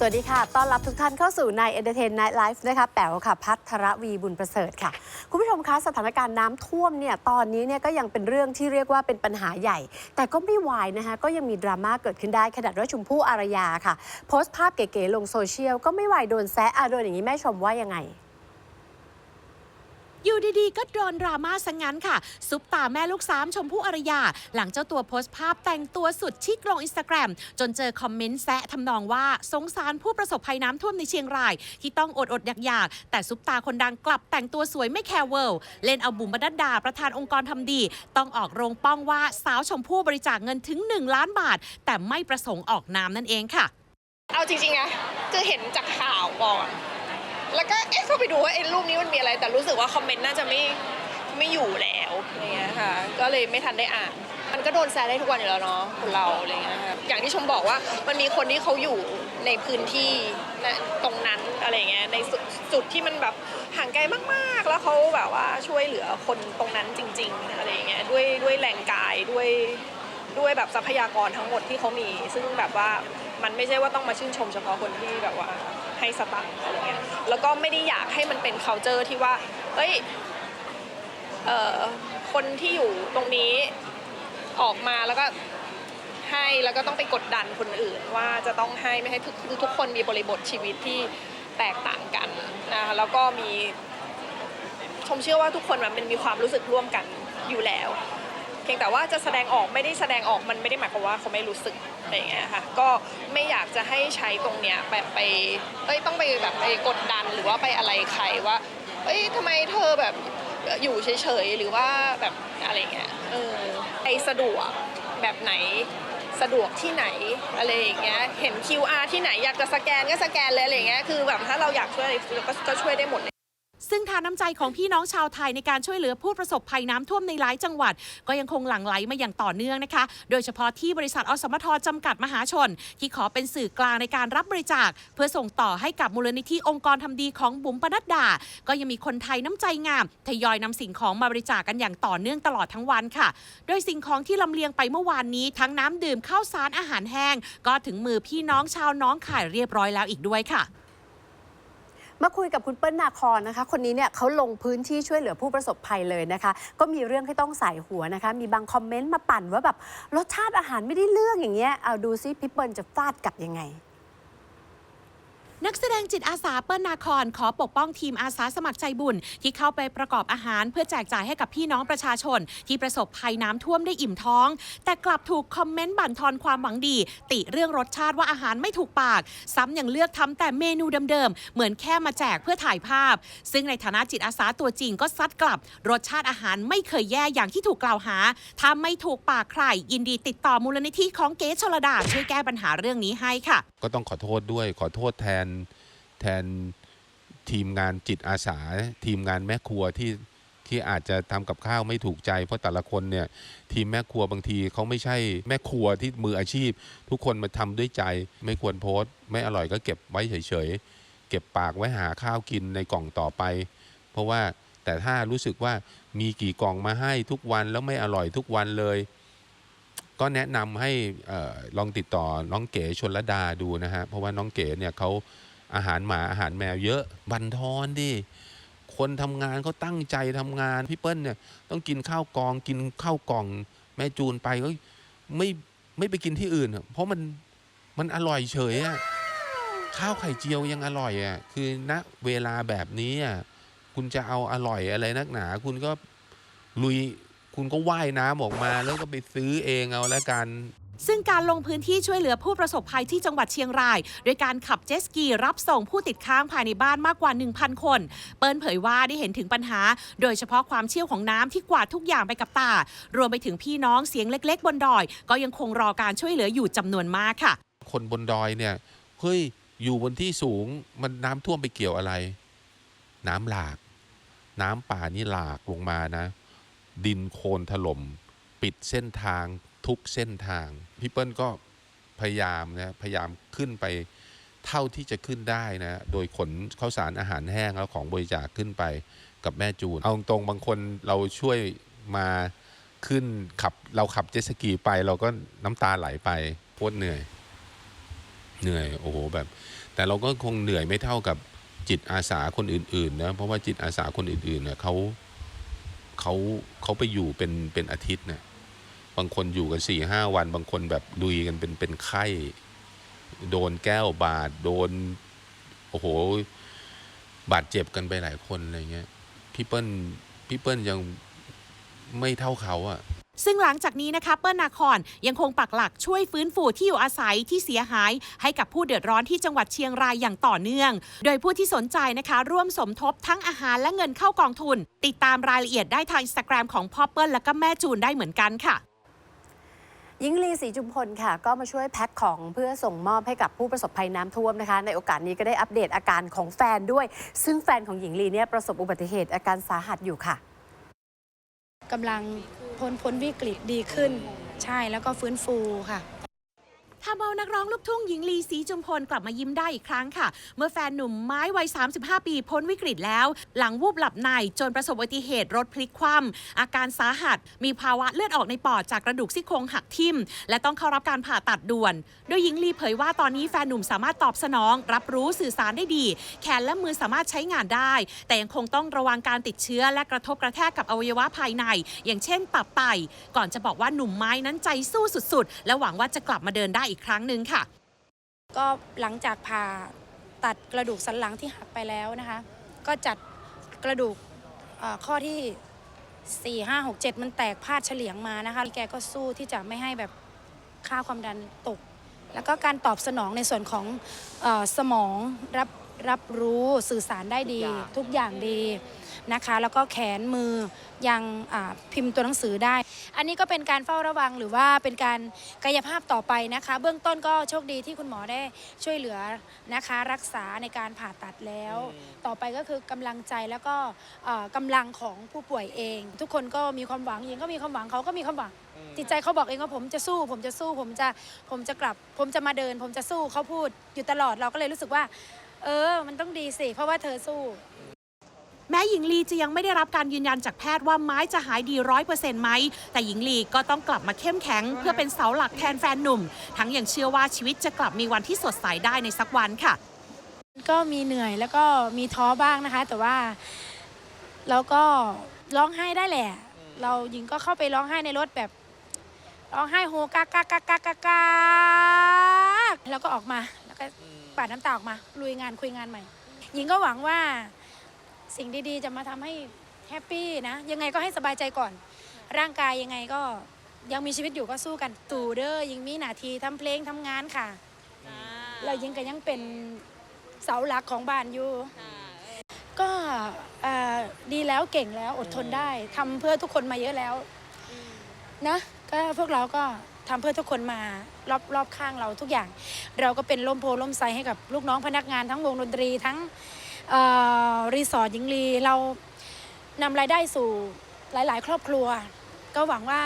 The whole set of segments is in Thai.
สวัสดีค่ะ ต้อนรับทุกท่านเข้าสู่ใน Entertain Night Life นะคะ แป๋วค่ะ พัทรวีบุญประเสริฐค่ะ คุณผู้ชมคะ สถานการณ์น้ำท่วมเนี่ย ตอนนี้เนี่ยก็ยังเป็นเรื่องที่เรียกว่าเป็นปัญหาใหญ่ แต่ก็ไม่วายนะคะ ก็ยังมีดราม่าเกิดขึ้นได้ ขนาดว่าชมพู่อารยาค่ะ โพสต์ภาพเก๋ๆลงโซเชียล ก็ไม่วายโดนแซะอะโดนอย่างนี้แม่ชมว่ายังไง อยู่ดีๆ ก็โดนดราม่าซะงั้นค่ะ ซุปตาแม่ลูกสามชมพู่อารยา หลังเจ้าตัวโพสต์ภาพแต่งตัวสุดชิคลงอินสตาแกรมจนเจอคอมเมนต์แซะทำนองว่า สงสารผู้ประสบภัยน้ำท่วมในเชียงราย ที่ต้องอดอดอยากๆ แต่ซุปตาคนดังกลับแต่งตัวสวยไม่แคร์เวิลด์เล่นเอาบุ๋มบรรดา ประธานองค์กรทำดี ต้องออกโรงป้องว่าสาวชมพู่บริจาคเงินถึง 1 ล้านบาท แต่ไม่ประสงค์ออกนามนั่นเองค่ะ เอาจริงๆนะคือเห็นจากข่าวก่อน แล้วก็เอ๊ะเข้าไปดูว่าไอ้รูปนี้มันมีอะไร แต่รู้สึกว่าคอมเมนต์น่าจะไม่ไม่อยู่แล้วอะไรเงี้ยค่ะ ก็เลยไม่ทันได้อ่าน มันก็โดนแซะได้ทุกวันอยู่แล้วเนาะคนเราอะไรเงี้ยค่ะอย่างที่ชมบอกว่ามันมีคนที่เขาอยู่ในพื้นที่นะตรงนั้นอะไรเงี้ยในสุดจุดที่มันแบบห่างไกลมากๆ แล้วเขาแบบว่าช่วยเหลือคนตรงนั้นจริง ๆ อะไรเงี้ยด้วยด้วยแรงกายด้วยด้วยแบบทรัพยากรทั้งหมดที่เขามี ซึ่งแบบว่ามันไม่ใช่ว่าต้องมาชื่นชมเฉพาะคนที่แบบว่า ให้สตังค์อะไรเงี้ยแล้วก็ไม่ได้อยากให้มันเป็น culture ที่ว่าเฮ้ยเอ่อคนที่อยู่ตรงนี้ออกมาแล้วก็ให้แล้วก็ต้องไปกดดันคนอื่นว่าจะต้องให้ไม่ให้ทุกคือทุกคนมีบริบทชีวิตที่แตกต่างกันนะคะแล้วก็มีชมเชื่อว่าทุกคนมันเป็นมีความรู้สึกร่วมกันอยู่แล้ว พียงแต่ว่าจะแสดงออกไม่ได้แสดงออกมันไม่ได้หมายความว่าเขาไม่รู้สึกอะไรอย่างเงี้ยค่ะก็ไม่อยากจะให้ใช้ตรงเนี้ยแบบไปเอ้ยต้องไปแบบไปกดดันหรือว่าไปอะไรใครว่าเอ้ยทำไมเธอแบบอยู่เฉยๆหรือว่าแบบอะไรเงี้ยเออไอสะดวกแบบไหนสะดวกที่ไหนอะไรอย่างเงี้ย เห็น QR ที่ไหนอยากจะสแกนก็สแกนเลยอะไรอย่างเงี้ย คือแบบถ้าเราอยากช่วยก็ก็ช่วยได้หมดเลย ซึ่งทานน้ำใจของพี่น้องชาวไทยในการช่วยเหลือผู้ประสบภัยน้ำท่วมในหลายจังหวัด ก็ยังคงหลั่งไหลมาอย่างต่อเนื่องนะคะ โดยเฉพาะที่บริษัทอสมทจำกัดมหาชน ที่ขอเป็นสื่อกลางในการรับบริจาค เพื่อส่งต่อให้กับมูลนิธิองค์กรทำดีของบุ๋มปนัดดา ก็ยังมีคนไทยน้ำใจงามทยอยนำสิ่งของมาบริจาคกันอย่างต่อเนื่องตลอดทั้งวันค่ะ โดยสิ่งของที่ลำเลียงไปเมื่อวานนี้ ทั้งน้ำดื่มข้าวสารอาหารแห้ง ก็ถึงมือพี่น้องชาวน้องข่ายเรียบร้อยแล้วอีกด้วยค่ะ มาคุยกับคุณเปิ้ลนาคอนนะคะ คนนี้เนี่ยเขาลงพื้นที่ช่วยเหลือผู้ประสบภัยเลยนะคะ ก็มีเรื่องให้ต้องใส่หัวนะคะ มีบางคอมเมนต์มาปั่นว่าแบบรสชาติอาหารไม่ได้เรื่องอย่างเงี้ยเอาดูซิพี่เปิ้ลจะฟาดกลับยังไง นักแสดงจิตอาสาเปิ้ลนาคอนขอปกป้องทีมอาสาสมัครใจบุญ ที่เข้าไปประกอบอาหารเพื่อแจกจ่ายให้กับพี่น้องประชาชน ที่ประสบภัยน้ำท่วมได้อิ่มท้อง แต่กลับถูกคอมเมนต์บั่นทอนความหวังดี ติเรื่องรสชาติว่าอาหารไม่ถูกปาก ซ้ำยังเลือกทำแต่เมนูเดิมๆ เหมือนแค่มาแจกเพื่อถ่ายภาพ ซึ่งในฐานะจิตอาสาตัวจริงก็ซัดกลับ รสชาติอาหารไม่เคยแย่อย่างที่ถูกกล่าวหา ถ้าไม่ถูกปากใครยินดีติดต่อมูลนิธิของเก๋ชลดาช่วยแก้ปัญหาเรื่องนี้ให้ค่ะก็ต้องขอโทษด้วย ขอโทษแทนแทนทีมงานจิตอาสา ทีมงานแม่ครัวที่ที่อาจจะทำกับข้าวไม่ถูกใจ เพราะแต่ละคนเนี่ยทีมแม่ครัวบางทีเขาไม่ใช่แม่ครัวที่มืออาชีพ ทุกคนมาทำด้วยใจ ไม่ควรโพสต์ ไม่อร่อยก็เก็บไว้เฉยๆ เก็บปากไว้หาข้าวกินในกล่องต่อไป เพราะว่าแต่ถ้ารู้สึกว่ามีกี่กล่องมาให้ทุกวันแล้วไม่อร่อยทุกวันเลย ก็แนะนำให้ลองติดต่อน้องเก๋ชนระดาดูนะฮะ เพราะว่าน้องเก๋เนี่ยเขาอาหารหมาอาหารแมวเยอะบันทอนดิคนทำงานเขาตั้งใจทำงานพี่เปิ้ลเนี่ยต้องกินข้าวกองกินข้าวกล่อง แม่จูนไปก็ไม่ไม่ไปกินที่อื่น เพราะมันมันอร่อยเฉยอะข้าวไข่เจียวยังอร่อยอะคือณเวลาแบบนี้อะคุณจะเอาอร่อยอะไรนักหนา คุณก็ลุย คุณก็ว่ายน้ำออกมาแล้วก็ไปซื้อเองเอาแล้วกัน ซึ่งการลงพื้นที่ช่วยเหลือผู้ประสบภัยที่จังหวัดเชียงราย โดยการขับเจตสกีรับส่งผู้ติดค้างภายในบ้านมากกว่า 1,000 คน เปิ้ลเผยว่าได้เห็นถึงปัญหา โดยเฉพาะความเชี่ยวของน้ำที่กวาดทุกอย่างไปกับตา รวมไปถึงพี่น้องเสียงเล็ก ๆ บนดอย ก็ยังคงรอการช่วยเหลืออยู่จำนวนมากค่ะ คนบนดอยเนี่ยเฮ้ยอยู่บนที่สูงมันน้ำท่วมไปเกี่ยวอะไร น้ำหลาก น้ำป่านี่หลากลงมานะ ดินโคลนถล่มปิดเส้นทางทุกเส้นทางพี่เปิ้ลก็พยายามนะพยายามขึ้นไปเท่าที่จะขึ้นได้นะโดยขนข้าวสารอาหารแห้งแล้วของบริจาคขึ้นไปกับแม่จูน เอาตรงบางคนเราช่วยมาขึ้นขับเราขับเจ็ตสกีไป เราก็น้ำตาไหลไปโคตรเหนื่อย เหนื่อยโอ้โหแบบ แต่เราก็คงเหนื่อยไม่เท่ากับจิตอาสาคนอื่นๆนะเพราะว่าจิตอาสาคนอื่นๆเนี่ยเขา เขาเขาไปอยู่เป็นเป็นอาทิตย์เนะบางคนอยู่กันสี่ห้าวัน บางคนแบบลุยกันเป็นเป็นไข้ โดนแก้วบาดโดนโอ้โห บาดเจ็บกันไปหลายคนอะไรเงี้ยพี่เปิ้ลพี่เปิ้ลยังไม่เท่าเขาอะ ซึ่งหลังจากนี้นะคะเปิ้ลนาคอนยังคงปักหลักช่วยฟื้นฟูที่อยู่อาศัยที่เสียหาย ให้กับผู้เดือดร้อนที่จังหวัดเชียงรายอย่างต่อเนื่อง โดยผู้ที่สนใจนะคะร่วมสมทบทั้งอาหารและเงินเข้ากองทุน ติดตามรายละเอียดได้ทางอินสตาแกรมของพ่อเปิ้ลและก็แม่จูนได้เหมือนกันค่ะหญิงลีศรีจุมพลค่ะ ก็มาช่วยแพ็คของเพื่อส่งมอบให้กับผู้ประสบภัยน้ำท่วมนะคะ ในโอกาสนี้ก็ได้อัปเดตอาการของแฟนด้วย ซึ่งแฟนของหญิงลีเนี่ยประสบอุบัติเหตุอาการสาหัสอยู่ค่ะกำลัง พ้นพ้นวิกฤตดีขึ้น ใช่แล้วก็ฟื้นฟูค่ะ ทำเอานักร้องลูกทุ่งหญิงลีศรีจุมพลกลับมายิ้มได้อีกครั้งค่ะ เมื่อแฟนหนุ่มไม้วัย 35 ปีพ้นวิกฤตแล้ว หลังวูบหลับในจนประสบอุบัติเหตุรถพลิกคว่ำอาการสาหัส มีภาวะเลือดออกในปอดจากกระดูกซี่โครงหักทิ่ม และต้องเข้ารับการผ่าตัดด่วน โดยหญิงลีเผยว่าตอนนี้แฟนหนุ่มสามารถตอบสนอง รับรู้สื่อสารได้ดี แขนและมือสามารถใช้งานได้ แต่ยังคงต้องระวังการติดเชื้อ และกระทบกระแทกกับอวัยวะภายใน อย่างเช่นตับไตก่อนจะบอกว่าหนุ่มไม้นั้นใจสู้สุดๆ และหวังว่าจะกลับมาเดินได้อีกครั้งหนึ่งค่ะ ก็หลังจากผ่าตัดกระดูกสันหลังที่หักไปแล้วนะคะ ก็จัดกระดูกเอ่อข้อที่4 5 6 7 มันแตกพาดเฉลียงมานะคะแกก็สู้ที่จะไม่ให้แบบค่าความดันตก แล้วก็การตอบสนองในส่วนของเออสมองรับรับรู้สื่อสารได้ดี ทุกอย่างดี นะคะ แล้วก็แขนมือยังอ่าพิมพ์ตัวหนังสือได้ อันนี้ก็เป็นการเฝ้าระวังหรือว่าเป็นการกายภาพต่อไปนะคะ เบื้องต้นก็โชคดีที่คุณหมอได้ช่วยเหลือนะคะ รักษาในการผ่าตัดแล้ว ต่อไปก็คือกำลังใจแล้วก็เอ่อกำลังของผู้ป่วยเอง ทุกคนก็มีความหวังหญิงก็มีความหวังเขาก็มีความหวังจิตใจเขาบอกเองว่าผมจะสู้ ผมจะสู้ผมจะผมจะกลับ ผมจะมาเดิน ผมจะสู้เขาพูดอยู่ตลอดเราก็เลยรู้สึกว่า เออ มันต้องดีสิ เพราะว่าเธอสู้ แม้หญิงลีจะยังไม่ได้รับการยืนยันจากแพทย์ว่าไม้จะหายดีร้อยเปอร์เซ็นต์ไหม แต่หญิงลีก็ต้องกลับมาเข้มแข็ง เพื่อเป็นเสาหลักแทนแฟนหนุ่ม ทั้งยังเชื่อว่าชีวิตจะกลับมีวันที่สดใสได้ในสักวันค่ะ ก็มีเหนื่อยแล้วก็มีท้อบ้างนะคะ แต่ว่าเราก็ร้องไห้ได้แหละ เราหญิงก็เข้าไปร้องไห้ในรถแบบร้องไห้โฮกากากากากากาแล้วก็ออกมาแล้วก็ปาดน้ำตาออกมาลุยงานคุยงานใหม่ หญิงก็หวังว่า สิ่งดีๆ จะมาทำให้แฮปปี้นะ ยังไงก็ให้สบายใจก่อน ร่างกายยังไงก็ยังมีชีวิตอยู่ก็สู้กันตู่เด้อยิงมีหนาทีทำเพลงทำงานค่ะเรายิงก็ยังเป็นเสาหลักของบ้านอยู่ ก็เอ่อดีแล้วเก่งแล้วอดทนได้ทำเพื่อทุกคนมาเยอะแล้วนะก็พวกเราก็ทำเพื่อทุกคนมารอบรอบข้างเราทุกอย่าง เราก็เป็นล่มโพล่มไซให้กับลูกน้องพนักงานทั้งวงดนตรีทั้งเอ่อ รีสอร์ทหญิงลีเรานำรายได้สู่หลาย ๆ ครอบครัว ก็หวังว่า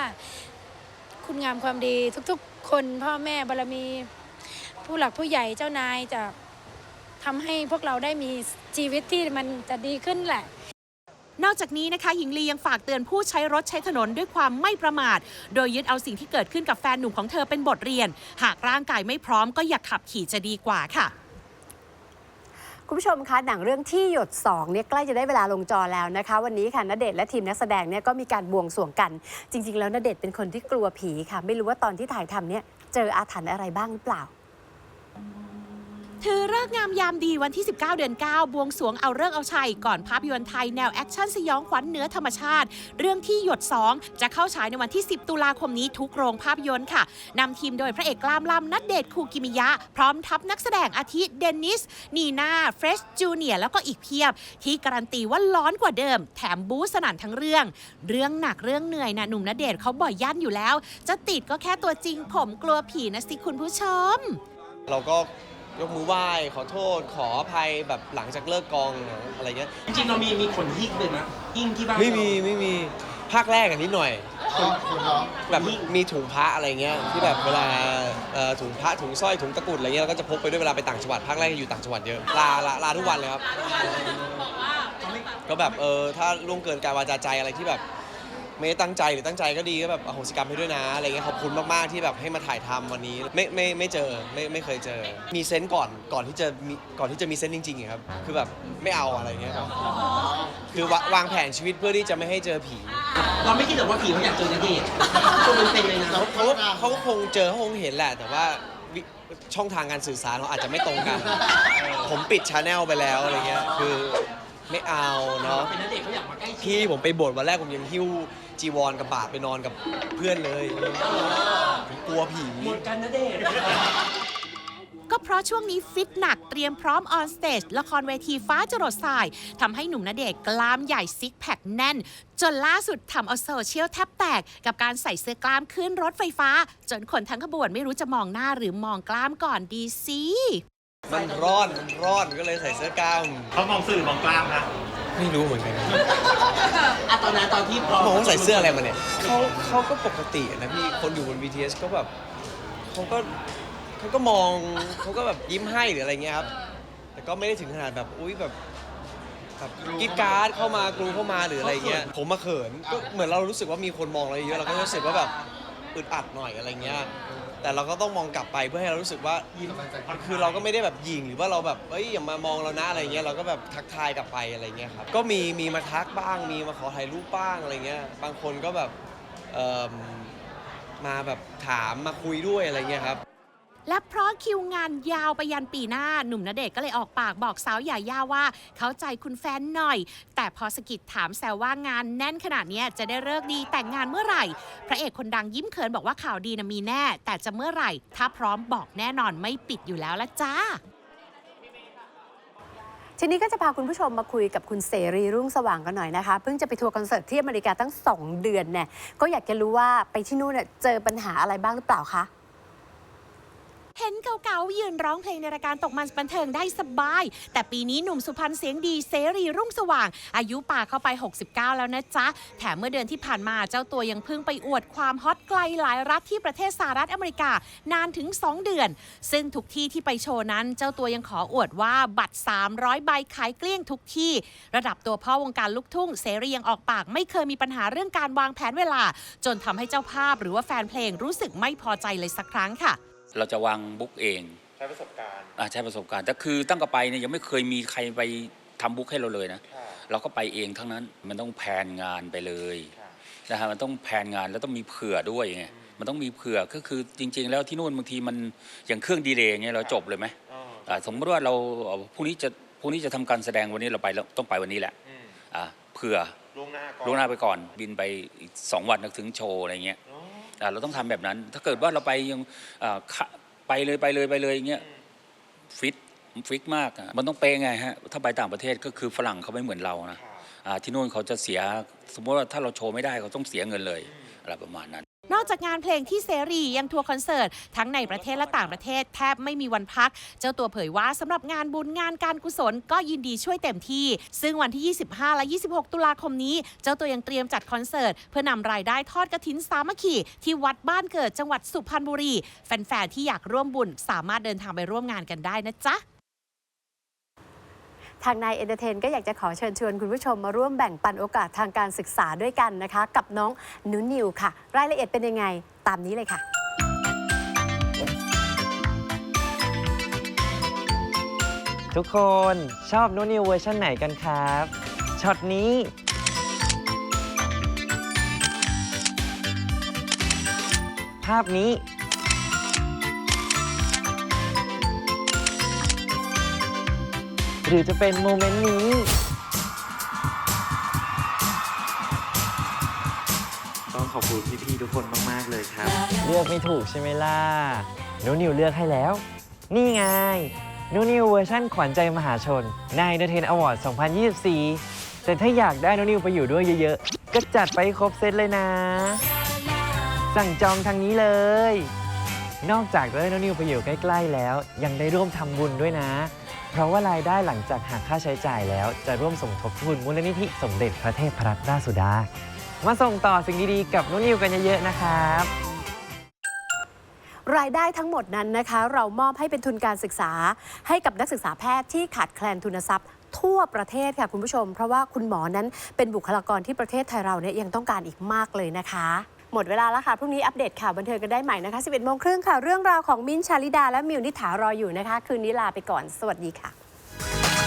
คุณงามความดีทุกๆ คนพ่อแม่บารมี ผู้หลักผู้ใหญ่เจ้านายจะทำให้พวกเราได้มีชีวิตที่มันจะดีขึ้นแหละนอกจากนี้นะคะหญิงลียังฝากเตือนผู้ใช้รถใช้ถนนด้วยความไม่ประมาท โดยยึดเอาสิ่งที่เกิดขึ้นกับแฟนหนุ่มของเธอเป็นบทเรียน หากร่างกายไม่พร้อมก็อย่าขับขี่จะดีกว่าค่ะ คุณผู้ชมคะหนังเรื่องที่หยด2เนี่ยใกล้จะได้เวลาลงจอแล้วนะคะ วันนี้ค่ะณเดชน์และทีมนักแสดงเนี่ยก็มีการบวงสรวงกัน จริง ๆ แล้วณเดชน์เป็นคนที่กลัวผีค่ะ ไม่รู้ว่าตอนที่ถ่ายทำเนี่ยเจออาถรรพ์อะไรบ้างหรือเปล่า ถือเลิกงามยามดีวันที่ 19 เดือน 9 บวงสรวงเอาเลิกเอาชัยก่อนภาพยนตร์ไทยแนวแอคชั่นสยองขวัญเนื้อธรรมชาติ เรื่องที่หยด 2 จะเข้าฉายในวันที่ 10 ตุลาคมนี้ทุกโรงภาพยนตร์ค่ะนำทีมโดยพระเอกกล้ามล่ำนัดเดชคูกิมิยะ พร้อมทัพนักแสดงอาทิเดนนิส นีนาเฟรชจูเนียแล้วก็อีกเพียบ ที่การันตีว่าร้อนกว่าเดิม แถมบู๊สนั่นทั้งเรื่อง เรื่องหนักเรื่องเหนื่อยนะหนุ่มณเดชน์เขาบ่อยยั่นอยู่แล้ว จะติดก็แค่ตัวจริงผมกลัวผีนะสิคุณผู้ชม เราก็ ยกมือไหว้ขอโทษขออภัยแบบหลังจากเลิกกองอะไรเงี้ย จริงๆเรามีมีขนหิ้งเลยนะหิ้งที่บ้านไม่มีไม่มีภาคแรกอันนิดหน่อยแบบมีถุงพระอะไรเงี้ยที่แบบเวลาเอ่อถุงพระถุงสร้อยถุงตะกรุดอะไรเงี้ยเราก็จะพกไปด้วยเวลาไปต่างจังหวัดภาคแรกอยู่ต่างจังหวัดเยอะลาลาลาทุกวันเลยครับก็แบบเออถ้าล่วงเกินการวาจาใจอะไรที่แบบ ไม่ได้ตั้งใจหรือตั้งใจก็ดีก็แบบอโหสิกรรมให้ด้วยนะอะไรเงี้ยขอบคุณมากๆที่แบบให้มาถ่ายทำวันนี้ ไม่ไม่ไม่เจอไม่ไม่เคยเจอ มีเซนต์ก่อนก่อนที่จะมีก่อนที่จะมีเซนต์จริงๆอะครับคือแบบไม่เอาอะไรเงี้ยครับคือวะวางแผนชีวิตเพื่อที่จะไม่ให้เจอผีเราไม่คิดหรอกว่าผีเขาอยากเจอณเดชน์ตัวเป็นๆเลยนะเขาเขาเขาก็คงเจอเขาคงเห็นแหละ แต่ว่าวิช่องทางการสื่อสารเราอาจจะไม่ตรงกัน ผมปิดชาแนลไปแล้วอะไรเงี้ยคือไม่เอาเนาะ เป็นณเดชน์เขาอยากมาใกล้ชิด พี่ผมไปโบสถ์วันแรกผมยังหิ้วจีวรกับบาทไปนอนกับเพื่อนเลยผมกลัวผี หมดกันณเดชน์ก็เพราะช่วงนี้ฟิตหนักเตรียมพร้อมออนสเตจละครเวทีฟ้าจรดสายทำให้หนุ่มณเดชน์กล้ามใหญ่ซิกแพคแน่น จนล่าสุดทำเอาโซเชียลแทบแตก กับการใส่เสื้อกล้ามขึ้นรถไฟฟ้า จนคนทั้งขบวนไม่รู้จะมองหน้าหรือมองกล้ามก่อนดีสิ มันร้อน มันร้อนก็เลยใส่เสื้อกล้าม เขามองสื่อมองกล้ามนะ ไม่รู้เหมือนกันอะตอนนั้นตอนที่พอมองว่าใส่เสื้ออะไรมาเนี่ยเขาเขาก็ปกตินะพี่คนอยู่บน BTS ก็แบบเขาก็เขาก็มองเขาก็แบบยิ้มให้หรืออะไรเงี้ยครับ แต่ก็ไม่ได้ถึงขนาดแบบอุ้ยแบบแบบกรีดกราร์ดเข้ามากรูเข้ามาหรืออะไรเงี้ย ผมมาเขินก็เหมือนเรารู้สึกว่ามีคนมองเราเยอะเราก็รู้สึกว่าแบบอึดอัดหน่อยอะไรเงี้ย แต่เราก็ต้องมองกลับไปเพื่อให้เรารู้สึกว่าคือเราก็ไม่ได้แบบยิงหรือว่าเราแบบเอ้ยอย่ามามองเรานะอะไรเงี้ยเราก็แบบทักทายกลับไปอะไรเงี้ยครับก็มีมีมาทักบ้างมีมาขอถ่ายรูปบ้างอะไรเงี้ยบางคนก็แบบเอ่อมาแบบถามมาคุยด้วยอะไรเงี้ยครับ และเพราะคิวงานยาวไปยันปีหน้า หนุ่มณเดชน์ก็เลยออกปากบอกสาวหยาย่าว่า เข้าใจคุณแฟนหน่อย แต่พอสกิดถามแซวว่างานแน่นขนาดเนี้ยจะได้เลิกดีแต่งงานเมื่อไหร่ พระเอกคนดังยิ้มเขินบอกว่าข่าวดีนะมีแน่ แต่จะเมื่อไหร่ ถ้าพร้อมบอกแน่นอนไม่ปิดอยู่แล้วละจ้า ทีนี้ก็จะพาคุณผู้ชมมาคุยกับคุณเสรีรุ่งสว่างกันหน่อยนะคะ เพิ่งจะไปทัวร์คอนเสิร์ตที่อเมริกาตั้ง 2 เดือนเนี่ยก็อยากจะรู้ว่าไปที่นู่นเนี่ยเจอปัญหาอะไรบ้างหรือเปล่าคะ เห็นเก่าๆยืนร้องเพลงในรายการตกมันบันเทิงได้สบาย แต่ปีนี้หนุ่มสุพรรณเสียงดีเสรีรุ่งสว่าง อายุป่าเข้าไป 69 แล้วนะจ๊ะ แถมเมื่อเดือนที่ผ่านมาเจ้าตัวยังเพิ่งไปอวดความฮอตไกลหลายรัฐที่ประเทศสหรัฐอเมริกา นานถึง 2 เดือน ซึ่งทุกที่ที่ไปโชว์นั้น เจ้าตัวยังขออวดว่าบัตร 300 ใบขายเกลี้ยงทุกที่ ระดับตัวพ่อวงการลูกทุ่งเสรียังออกปาก ไม่เคยมีปัญหาเรื่องการวางแผนเวลา จนทำให้เจ้าภาพหรือว่าแฟนเพลงรู้สึกไม่พอใจเลยสักครั้งค่ะ เราจะวางบุ๊กเองใช้ประสบการณ์อ่าใช้ประสบการณ์แต่คือตั้งแต่ไปเนี่ยยังไม่เคยมีใครไปทำบุ๊กให้เราเลยนะเราก็ไปเองทั้งนั้นมันต้องแผนงานไปเลยนะฮะมันต้องแผนงานแล้วต้องมีเผื่อด้วยไงมันต้องมีเผื่อก็คือจริง ๆ แล้วที่นู่นบางทีมันอย่างเครื่องดีเลย์เงี้ยเราจบเลยไหมอ่าสมมติว่าเราเอาพรุ่งนี้จะพรุ่งนี้จะทำการแสดงวันนี้เราไปแล้วต้องไปวันนี้แหละอ่าเผื่อล่วงหน้าก่อนล่วงหน้าไปก่อนบินไปอีกสองวันถึงโชว์อะไรเงี้ยอ่า เราต้องทำแบบนั้น ถ้าเกิดว่าเราไปยังอ่าขะไปเลยไปเลยไปเลยอย่างเงี้ยฟิตฟิกมากอะมันต้องเป๊ะไงฮะถ้าไปต่างประเทศก็คือฝรั่งเขาไม่เหมือนเรานะอ่าที่นู่นเขาจะเสียสมมติว่าถ้าเราโชว์ไม่ได้เขาต้องเสียเงินเลยอะไรประมาณนั้น นอกจากงานเพลงที่เสรียังทัวร์คอนเสิร์ตทั้งในประเทศและต่างประเทศแทบไม่มีวันพัก เจ้าตัวเผยว่าสำหรับงานบุญงานการกุศลก็ยินดีช่วยเต็มที่ ซึ่งวันที่ 25 และ 26 ตุลาคมนี้ เจ้าตัวยังเตรียมจัดคอนเสิร์ต เพื่อนำรายได้ทอดกระถินสามัคคีที่วัดบ้านเกิดจังหวัดสุพรรณบุรี แฟนๆที่อยากร่วมบุญสามารถเดินทางไปร่วมงานกันได้นะจ๊ะ ทางนายเอนเตอร์เทนก็อยากจะขอเชิญชวนคุณผู้ชมมาร่วมแบ่งปันโอกาสทางการศึกษาด้วยกันนะคะ กับน้องนุนิวค่ะ รายละเอียดเป็นยังไงตามนี้เลยค่ะ ทุกคนชอบนูนิวเวอร์ชันไหนกันครับช็อตนี้ภาพนี้ หรือจะเป็นโมเมนต์นี้ ต้องขอบคุณพี่ๆทุกคนมากๆเลยครับ เลือกไม่ถูกใช่ไหมล่ะนูนิวเลือกให้แล้ว นี่ไงนูนิวเวอร์ชั่นขวัญใจมหาชนในเดเทนอวอร์ด2024 แต่ถ้าอยากได้นูนิวไปอยู่ด้วยเยอะๆ ก็จัดไปครบเซตเลยนะ สั่งจองทางนี้เลย นอกจากได้นูนิวไปอยู่ใกล้ ๆ แล้ว ยังได้ร่วมทำบุญด้วยนะ เพราะว่ารายได้หลังจากหักค่าใช้จ่ายแล้วจะร่วมสมทบทุนมูลนิธิสมเด็จพระเทพรัตนราชสุดา มาส่งต่อสิ่งดีๆกับนุ่นิวกันเยอะๆนะครับรายได้ทั้งหมดนั้นนะคะ เรามอบให้เป็นทุนการศึกษา ให้กับนักศึกษาแพทย์ที่ขาดแคลนทุนทรัพย์ ทั่วประเทศค่ะคุณผู้ชม เพราะว่าคุณหมอนั้นเป็นบุคลากรที่ประเทศไทยเราเนี่ยยังต้องการอีกมากเลยนะคะ หมดเวลาแล้วค่ะ พรุ่งนี้อัปเดตข่าวบันเทิงกันได้ใหม่นะคะ 11โมงครึ่งค่ะ เรื่องราวของมิ้นท์ชาลิดาและมิวนิถารออยู่นะคะ คืนนี้ลาไปก่อน สวัสดีค่ะ